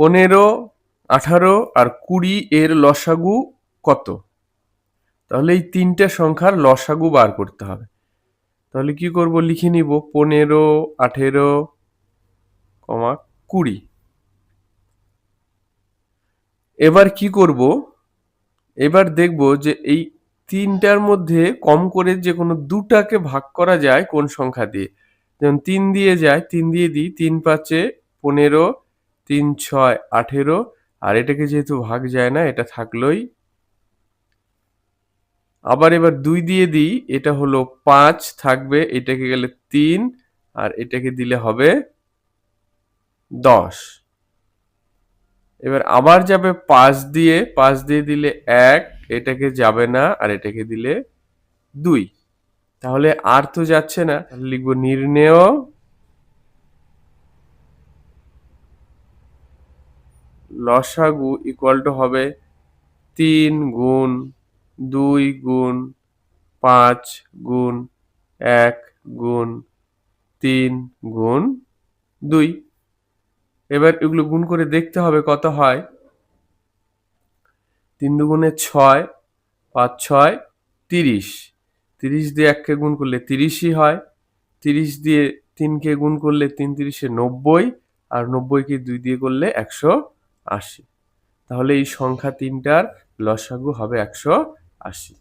পনেরো, আঠারো আর কুড়ি এর লসাগু কত? তাহলে এই তিনটে সংখ্যার লসাগু বার করতে হবে। তাহলে কি করব? লিখে নিব পনেরো, আঠেরো, কমা কুড়ি। এবার কি করব? এবার দেখব যে এই তিনটার মধ্যে কম করে যে কোনো দুটাকে ভাগ করা যায় কোন সংখ্যা দিয়ে। যেমন তিন দিয়ে যায়, তিন দিয়ে দিই, তিন পাঁচে পনেরো তিন, ছয়, আঠেরো। আর এটাকে যেহেতু ভাগ যায় না, এটা থাকলোই। আবার এবার দুই দিয়ে দিই, এটা হলো পাঁচ, থাকবে এটাকে গেলে তিন, আর এটাকে দিলে হবে দশ। এবার আবার যাবে পাঁচ দিয়ে পাঁচ দিয়ে দিলে এক, এটাকে যাবে না, আর এটাকে দিলে দুই। তাহলে আর তো যাচ্ছে না লিখব নির্ণেয় লসাগু ইকুয়াল টু হবে তিন গুণ দুই গুণ পাঁচ গুণ এক গুণ তিন গুণ দুই। এবার এগুলো গুণ করে দেখতে হবে কত হয়। তিন দুগুণে ছয়, পাঁচ ছয়, তিরিশ। তিরিশ দিয়ে এককে গুণ করলে তিরিশই হয়। তিরিশ দিয়ে তিনকে গুণ করলে তিন তিরিশে নব্বই, আর নব্বইকে দুই দিয়ে করলে একশো আশি। তাহলে এই সংখ্যা তিনটার লসাগু হবে একশো আশি।